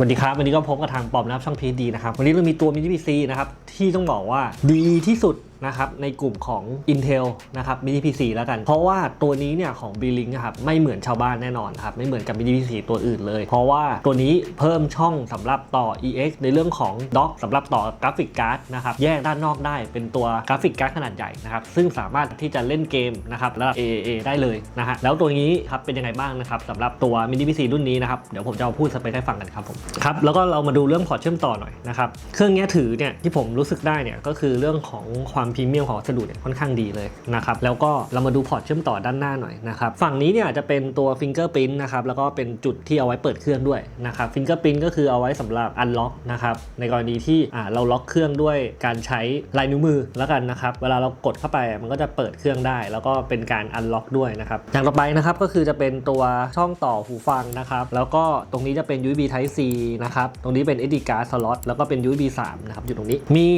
สวัสดีครับ วันนี้ก็พบกับทางปอมนะครับช่องพีดีนะครับ วันนี้เรามีตัวมินิพีซีนะครับ ที่ต้องบอกว่าดีที่สุด นะครับในกลุ่มของ Intel นะครับมินิพีซีแล้วกัน เพราะว่าตัวนี้เนี่ยของ b ีลิงนะครับไม่เหมือนชาวบ้านแน่นอนครับไม่เหมือนกับมินิพีซีตัวอื่นเลย เพราะว่าตัวนี้เพิ่มช่องสำหรับต่อ EX ในเรื่องของด็อกสำหรับต่อกราฟิกการ์ดนะครับแยกด้านนอกได้เป็นตัวกราฟิกการ์ดขนาดใหญ่นะครับซึ่งสามารถที่จะเล่นเกมนะครับระดับ AAA ได้เลยนะฮะแล้วตัวนี้ครับเป็นยังไงบ้างนะครับสำหรับตัวมินิพีซีรุ่นนี้นะครับเดี๋ยวผมจะมาพูดสเปคให้ฟังกันครับผมครับแล้วก็เรามาดูเรื่องพอร์ตเชื่อมต่อหน่อยนะครับเครื่องนี้ถือเนี่ยที่ผมรู้สึกได้เนี่ยก็คือเรื่องของความพรีเมียมของวัสดุเนี่ยค่อนข้างดีเลยนะครับแล้วก็เรามาดูพอร์ตเชื่อมต่อด้านหน้าหน่อยนะครับฝั่งนี้เนี่ยจะเป็นตัวฟิงเกอร์พิ้นนะครับแล้วก็เป็นจุดที่เอาไว้เปิดเครื่องด้วยนะครับฟิงเกอร์พิ้นก็คือเอาไว้สำหรับอันล็อกนะครับในกรณีที่เราล็อกเครื่องด้วยการใช้ลายนิ้วมือแล้วกันนะครับเวลาเรากดเข้าไปมันก็จะเปิดเครื่องได้ แล้วก็เป็นการอันล็อกด้วยนะครับอย่างต่อไปนะครับก็คือจะเป็นตัวช่องต่อหูฟังนะครับแล้วก็ตรงนี้จะเป็น USB Type C นะครับตรงนี้เป็น SD card slot แล้วก็เป็น USB 3นะครับอยู่ตรงนี้มี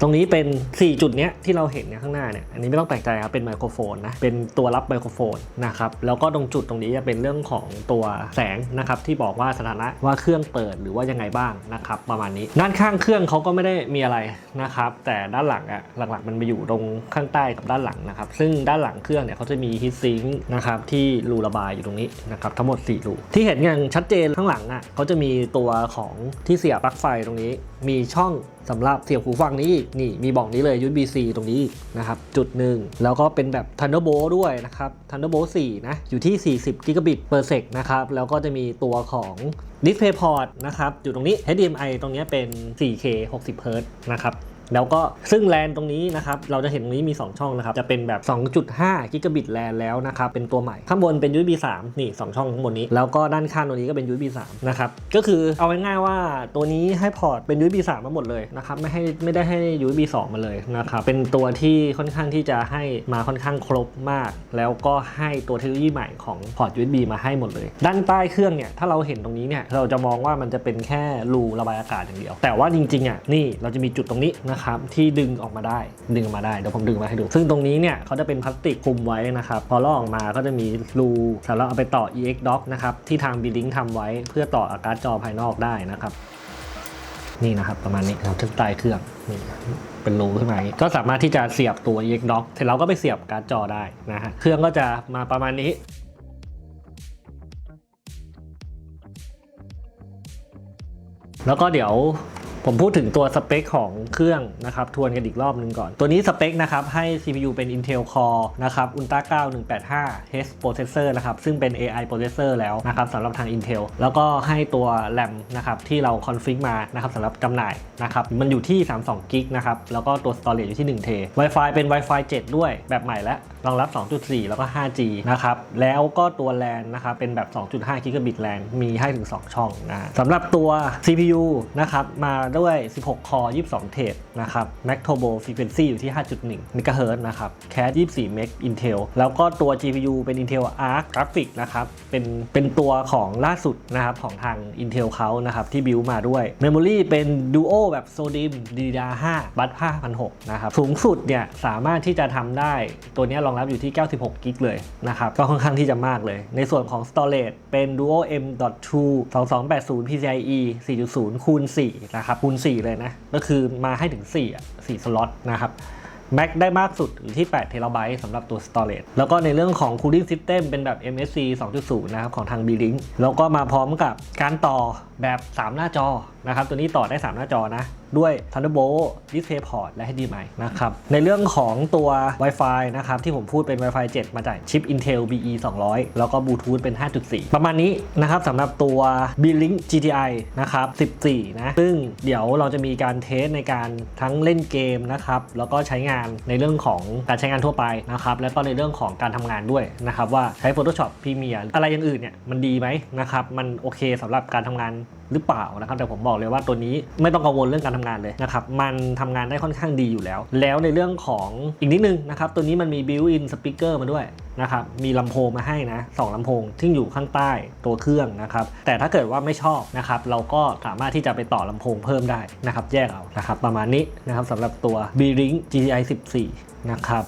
ตรงนี้เป็น 4 จุดเนี้ยที่เราเห็นเนี่ยข้างหน้าเนี่ยอันนี้ไม่ต้องแปลกใจครับเป็นไมโครโฟนนะเป็นตัวรับไมโครโฟนนะครับแล้วก็ตรงจุดตรงนี้จะเป็นเรื่องของตัวแสงนะครับที่บอกว่าสถานะว่าเครื่องเปิดหรือว่ายังไงบ้างนะครับประมาณนี้ ด้านข้างเครื่องเขาก็ไม่ได้มีอะไรนะครับแต่ด้านหลังอะหลักๆ มันไปอยู่ตรงข้างใต้กับด้านหลังนะครับซึ่งด้านหลังเครื่องเนี่ยเขาจะมีฮีทซิงค์นะครับที่รูระบายอยู่ตรงนี้นะครับทั้งหมด 4 รู ที่เห็นอย่างชัดเจนข้างหลังอะเขาจะมีตัวของที่เสียบปลั๊กไฟตรงนี้ มีช่อง สำหรับเสียบหูฟังนี้นี่มีบอกนี้เลย USB C ตรงนี้นะครับจุดหนึ่งแล้วก็เป็นแบบ Thunderbolt ด้วยนะครับ Thunderbolt 4 นะ อยู่ที่ 40 Gigabit per sec นะครับ แล้วก็จะมีตัวของ DisplayPort นะครับ อยู่ตรงนี้ HDMI ตรงนี้เป็น 4K 60 Hz นะครับ แล้วก็ซึ่งแลนตรงนี้นะครับเราจะเห็นตรงนี้มี 2 ช่องนะครับ จะเป็นแบบ 2.5 กิกะบิตแลนแล้วนะครับ เป็นตัวใหม่ ข้างบนเป็น USB 3 นี่ 2 ช่องข้างบนนี้ แล้วก็ด้านข้างตรงนี้ก็เป็น USB 3 นะครับ ก็คือเอาง่ายๆว่าตัวนี้ให้พอร์ตเป็น USB 3 มาหมดเลยนะครับ ไม่ให้ไม่ได้ให้ USB 2 มาเลยนะครับ เป็นตัวที่ค่อนข้างที่จะให้มาค่อนข้างครบมาก แล้วก็ให้ตัวเทคโนโลยีใหม่ของพอร์ต USB มาให้หมดเลย ด้านใต้เครื่องเนี่ยถ้าเราเห็นตรงนี้เนี่ยเราจะมองว่ามันจะเป็นแค่รูระบายอากาศอย่างเดียว แต่ว่าจริงๆอะนี่เราจะมีจุดตรงนี้นะครับที่ดึงออกมาได้ ดึงออกมาได้เดี๋ยวผมดึงมาให้ดู ซึ่งตรงนี้เนี่ยเขาจะเป็นพลาสติกคลุมไว้นะครับพอลอกออกมาก็จะมีรูสำหรับเอาไปต่อ EX dock นะครับที่ทาง b ีลิงทำไว้เพื่อต่ออาการจอภายนอกได้นะครับนี่นะครับประมาณนี้ครับที่ใต้เครื่องนี่เป็นรูขึ้นมาก็สามารถที่จะเสียบตัว EX dock เสร็จแล้วก็ไปเสียบการ์ดจอได้นะฮะเครื่องก็จะมาประมาณนี้แล้วก็เดี๋ยว ผมพูดถึงตัวสเปคของเครื่องนะครับทวนกันอีกรอบหนึงก่อน ตัวนี้สเปคนะครับให้ CPU เป็น Intel Core นะครับ Ultra 9 185 H processor นะครับซึ่งเป็น AI processor แล้วนะครับสำหรับทาง Intel แล้วก็ให้ตัว RAM นะครับที่เราคอนฟิกมานะครับสำหรับจำหน่ายนะครับมันอยู่ที่ 32 g b นะครับแล้วก็ตัว storage อยู่ที่ 1 t Wi-Fi เป็น Wi-Fi 7 ด้วยแบบใหม่แล้วรองรับ 2.4 แล้วก็ 5G นะครับแล้วก็ตัว LAN นะครับเป็นแบบ 2.5 g b LAN มีให้ถึง 2 ช่องนะสำหรับตัว CPU นะครับมาด้วย 16 คอ 22 เทรดนะครับ Max Turbo Frequency อยู่ที่ 5.1 MHz นะครับ Cat 24 Meg Intel แล้วก็ตัว GPU เป็น Intel Arc Graphics นะครับ เป็นเป็นตัวของล่าสุดนะครับของทาง Intel เขานะครับที่บิวมาด้วย Memory เป็น Duo แบบ SODIMM DDR5 บัต5,600นะครับ สูงสุดเนี่ยสามารถที่จะทำได้ตัวนี้รองรับอยู่ที่ 96 กิกเลยนะครับ ก็ค่อนข้างที่จะมากเลย ในส่วนของ Storage เป็น Duo M.2 2280 PCIe 4.0 คูณ4นะครับคูณ 4 เลยนะ ก็คือมาให้ถึง4อะ4สล็อตนะครับ Mac ได้มากสุดอยู่ที่8 t b สำหรับตัว Storage แล้วก็ในเรื่องของ Cooling System เป็นแบบ MSC 2.0 นะครับ ของทาง B-Link แล้วก็มาพร้อมกับการต่อแบบ 3 หน้าจอ นะครับตัวนี้ต่อได้ 3 หน้าจอนะ ด้วย Thunderbolt DisplayPort และ HDMI นะครับ ในเรื่องของตัว Wi-Fi นะครับที่ผมพูดเป็น Wi-Fi 7 มาจากชิป Intel BE 200 แล้วก็ Bluetooth เป็น 5.4 ประมาณนี้นะครับสำหรับตัว B-Link GTI นะครับ 14 นะ ซึ่งเดี๋ยวเราจะมีการเทสในการทั้งเล่นเกมนะครับ แล้วก็ใช้งานในเรื่องของการใช้งานทั่วไปนะครับ แล้วก็ในเรื่องของการทำงานด้วยนะครับว่าใช้ Photoshop Premiere อะไรอย่างอื่นเนี่ยมันดีไหมนะครับ มันโอเคสำหรับการทำงานหรือเปล่านะครับแต่ผมบอกเลยว่าตัวนี้ไม่ต้องกังวลเรื่องการทำงานเลยนะครับมันทำงานได้ค่อนข้างดีอยู่แล้ว แล้วในเรื่องของอีกนิดนึงนะครับตัวนี้มันมี built-in speaker มาด้วยนะครับมีลำโพงมาให้นะสองลำโพงที่อยู่ข้างใต้ตัวเครื่องนะครับแต่ถ้าเกิดว่าไม่ชอบนะครับเราก็สามารถที่จะไปต่อลำโพงเพิ่มได้นะครับแยกเอานะครับประมาณนี้นะครับสำหรับตัว B-Link GTI 14นะครับ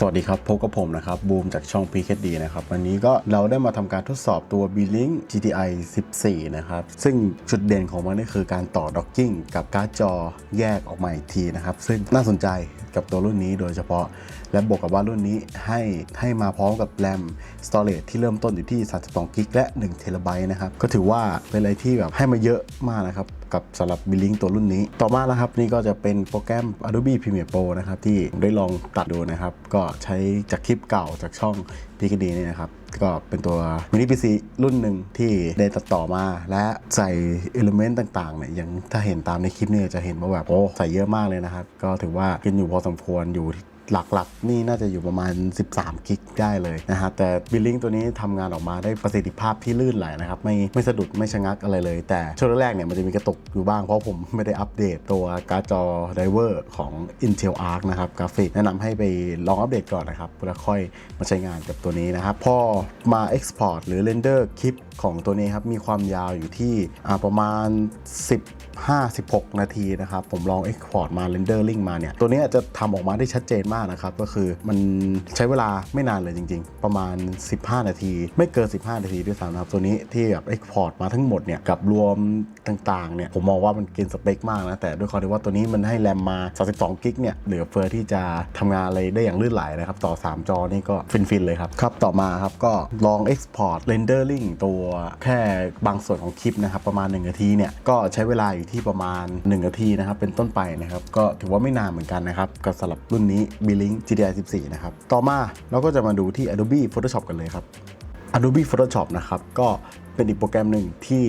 สวัสดีครับ พบกับผมนะครับ บูมจากช่อง PKD นะครับ วันนี้ก็เราได้มาทำการทดสอบตัว B-Link GTI 14 นะครับ ซึ่งจุดเด่นของมันนี่คือการต่อด็อกกิ้งกับการ์ดจอแยกออกมาอีกทีนะครับ ซึ่งน่าสนใจกับตัวรุ่นนี้โดยเฉพาะ และบวกกับว่ารุ่นนี้ให้ให้มาพร้อมกับแรม Storage ที่เริ่มต้นอยู่ที่ 32กิกและ1เทราไบต์นะครับ ก็ถือว่าเป็นอะไรที่แบบให้มาเยอะมากนะครับ กับสำหรับ B-Link ตัวรุ่นนี้ ต่อมาแล้วครับ นี่ก็จะเป็นโปรแกรม Adobe Premiere Pro นะครับ ที่ผมได้ลองตัดดูนะครับ ก็ใช้จากคลิปเก่าจากช่อง PKD นี่นะครับ ก็เป็นตัว Mini PC รุ่นหนึ่งที่ได้ตัดต่อมา และใส่เอลิเมนต์ต่างๆเนี่ยอย่างถ้าเห็นตามในคลิปเนี่ยจะเห็นว่าแบบโอ้ใส่เยอะมากเลยนะครับ ก็ถือว่ากินอยู่พอสมควรอยู่ หลักๆ นี่น่าจะอยู่ประมาณ 13 กิกได้เลยนะฮะแต่บิลลิงตัวนี้ทำงานออกมาได้ประสิทธิภาพที่ลื่นไหลนะครับ ไม่ไม่สะดุดไม่ชะงักอะไรเลย แต่ช่วงแรกๆเนี่ยมันจะมีกระตุกอยู่บ้าง เพราะผมไม่ได้อัปเดตตัวการ์ดจอไดเวอร์ของ Intel Arc นะครับกราฟิกแนะนำให้ไปลองอัปเดตก่อนนะครับแล้วค่อยมาใช้งานกับตัวนี้นะครับพอมา Export หรือ Render คลิปของตัวนี้ครับมีความยาวอยู่ที่ประมาณ 15-16 นาทีนะครับผมลอง Export มา Rendering มาเนี่ยตัวนี้จะทำออกมาได้ชัดเจนมากนะครับ ก็คือมันใช้เวลาไม่นานเลยจริง ๆ ประมาณ 15 นาที ไม่เกิน 15 นาทีด้วยซ้ำนะครับ ตัวนี้ที่แบบ Export มาทั้งหมดเนี่ยกับรวมต่างๆเนี่ยผมมองว่ามันเกินสเปคมากนะ แต่ด้วยความที่ว่าตัวนี้มันให้แรมมา 32 กิกเนี่ยเหลือเฟือที่จะทำงานอะไรได้อย่างลื่นไหลนะครับ ต่อ 3 จอนี่ก็ฟิน ๆ เลยครับ ครับ ต่อมาครับก็ลอง Export Rendering ตัวแค่บางส่วนของคลิปนะครับ ประมาณ 1 นาทีเนี่ย ก็ใช้เวลาอยู่ที่ประมาณ 1 นาทีนะครับ เป็นต้นไปนะครับ ก็ถือว่าไม่นานเหมือนกันนะครับกับสำหรับรุ่นนี้ B-Link GDI 14 นะครับ ต่อมาเราก็จะมาดูที่ Adobe Photoshop กันเลยครับ Adobe Photoshop นะครับ ก็เป็นอีกโปรแกรมหนึ่งที่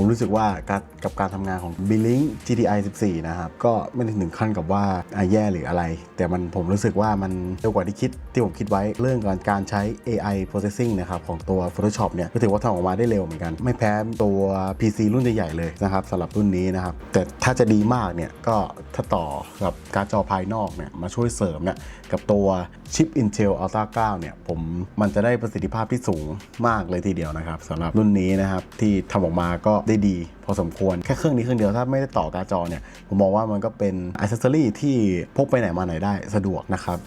ผมรู้สึกว่าการกับการทำงานของ B-Link GTI 14 นะครับ ก็ไม่ได้ถึงขั้นกับว่าแย่หรืออะไร แต่มันผมรู้สึกว่ามันเร็วกว่าที่คิดที่ผมคิดไว้เรื่องการการใช้ AI processing นะครับ ของตัว Photoshop เนี่ยก็ถือว่าทำออกมาได้เร็วเหมือนกัน ไม่แพ้ตัว PC รุ่นใหญ่ๆเลยนะครับสำหรับรุ่นนี้นะครับ แต่ถ้าจะดีมากเนี่ยก็ถ้าต่อกับการจอภายนอกเนี่ยมาช่วยเสริมเนี่ยกับตัวชิป Intel Ultra 9 เนี่ยผมมันจะได้ประสิทธิภาพที่สูงมากเลยทีเดียวนะครับสำหรับรุ่นนี้นะครับที่ทำออกมาก็ได้ดี พอสมควร แค่เครื่องนี้เครื่องเดียวถ้าไม่ได้ต่อการ์ดจอเนี่ย ผมมองว่ามันก็เป็นอิเซอรี่ที่พกไปไหนมาไหนได้สะดวกนะครับ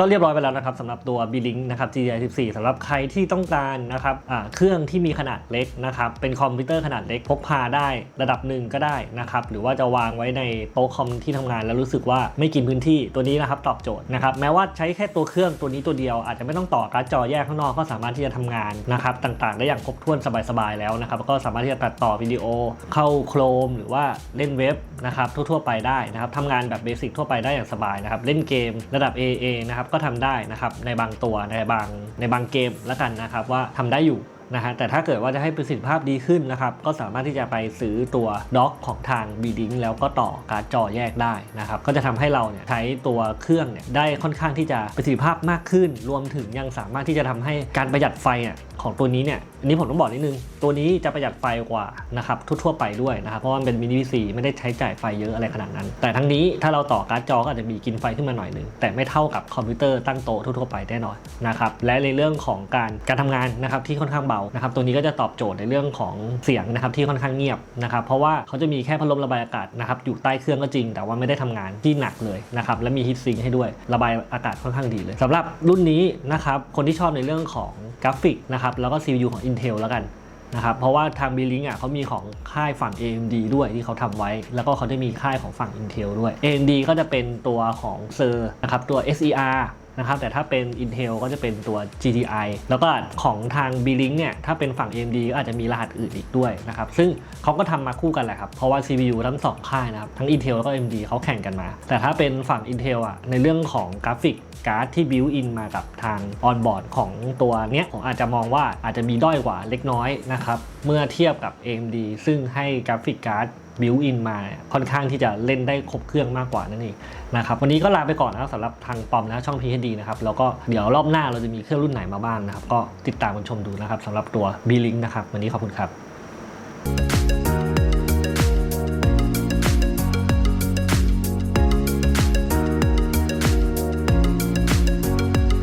ก็เรียบร้อยไปแล้วนะครับสำหรับตัว b ีลิงนะครับ GDI 14สำหรับใครที่ต้องการนะครับเครื่องที่มีขนาดเล็กนะครับเป็นคอมพิวเตอร์ขนาดเล็กพกพาได้ระดับหนึ่งก็ได้นะครับหรือว่าจะวางไว้ในโต๊ะคอมที่ทำงาน แล้วรู้สึกว่าไม่กินพื้นที่ตัวนี้นะครับตอบโจทย์นะครับแม้ว่าใช้แค่ตัวเครื่องตัวนี้ตัวเดียว อาจจะไม่ต้องต่อการ์ดจอแยกข้างนอกก็สามารถที่จะทำงานนะครับต่างๆ ได้อย่างครบถ้วนสบายๆแล้วนะครับก็สามารถที่จะตัดต่อวิดีโอเข้าโครมหรือว่าเล่นเว็บนะครับทั่วๆไปได้นะครับทำงานแบบเบสิกทั่วไปได้อย่างสบายนะครับเล่นเกมระดับ AA นะครับก็ทำได้นะครับในบางตัวในบางในบางเกมแล้วกันนะครับว่าทำได้อยู่นะฮะแต่ถ้าเกิดว่าจะให้ประสิทธิภาพดีขึ้นนะครับ ก็สามารถที่จะไปซื้อตัวด็อกของทาง b ีดิงแล้วก็ต่อการ์ดจอแยกได้นะครับ ก็จะทำให้เราเนี่ยใช้ตัวเครื่องเนี่ยได้ค่อนข้างที่จะประสิทธิภาพมากขึ้น รวมถึงยังสามารถที่จะทำให้การประหยัดไฟอะ ของตัวนี้เนี่ยอันนี้ผมต้องบอกนิดนึง ตัวนี้จะประหยัดไฟกว่านะครับทั่วๆไปด้วยนะครับเพราะว่ามันเป็นมินิ PC ไม่ได้ใช้จ่ายไฟเยอะอะไรขนาดนั้น แต่ทั้งนี้ถ้าเราต่อการ์ดจอก็อาจจะมีกินไฟขึ้นมาหน่อยนึงแต่ไม่เท่ากับคอมพิวเตอร์ตั้งโต๊ะทั่วๆไปแน่นอนนะครับและในเรื่องของการการทำงานนะครับที่ค่อนข้างเบานะครับตัวนี้ก็จะตอบโจทย์ในเรื่องของเสียงนะครับที่ค่อนข้างเงียบนะครับเพราะว่าเขาจะมีแค่พัดลมระบายอากาศนะครับอยู่ใต้เครื่องก็จริง แต่ว่าไม่ได้ทำงานที่หนักเลยนะครับและมีฮีทซิงให้ด้วยระบายอากาศค่อนข้างดีเลยสำหรับรุ่นนี้นะครับคนที่ชอบในเรื่องของกราฟิกนะครับแล้วก็ CPU ของ Intel แล้วกันนะครับเพราะว่าทาง b ีลิงอะเขามีของค่ายฝั่ง AMD ด้วยที่เขาทำไว้ แล้วก็เขาจะมีค่ายของฝั่ง Intel ด้วย AMD ก็จะเป็นตัวของ Sir นะครับตัว SER นะครับแต่ถ้าเป็น Intel ก็จะเป็นตัว GTI แล้วก็ของทาง b ีลิงเนี่ยถ้าเป็นฝั่ง AMD ก็อาจจะมีรหัสอื่นอีกด้วยนะครับซึ่งเขาก็ทำมาคู่กันแหละครับเพราะว่า CPU ทั้งสองค่ายนะครับทั้ง Intel แล้วก็ AMD เขาแข่งกันมา แต่ถ้าเป็นฝั่ง Intel อะในเรื่องของกราฟิกการ์ดที่บิวอินมากับทางออนบอร์ดของตัวเนี้ยผมอาจจะมองว่าอาจจะมีด้อยกว่าเล็กน้อยนะครับเมื่อเทียบกับ AMD ซึ่งให้กราฟิกการ์ด บิวอินมาค่อนข้างที่จะเล่นได้ครบเครื่องมากกว่านั่นเองนะครับวันนี้ก็ลาไปก่อนนะครับสำหรับทางปอมนะช่อง PHD นะครับแล้วก็เดี๋ยวรอบหน้าเราจะมีเครื่องรุ่นไหนมาบ้างนะครับก็ติดตามกันชมดูนะครับสำหรับตัว B-Link นะครับวันนี้ขอบคุณครับ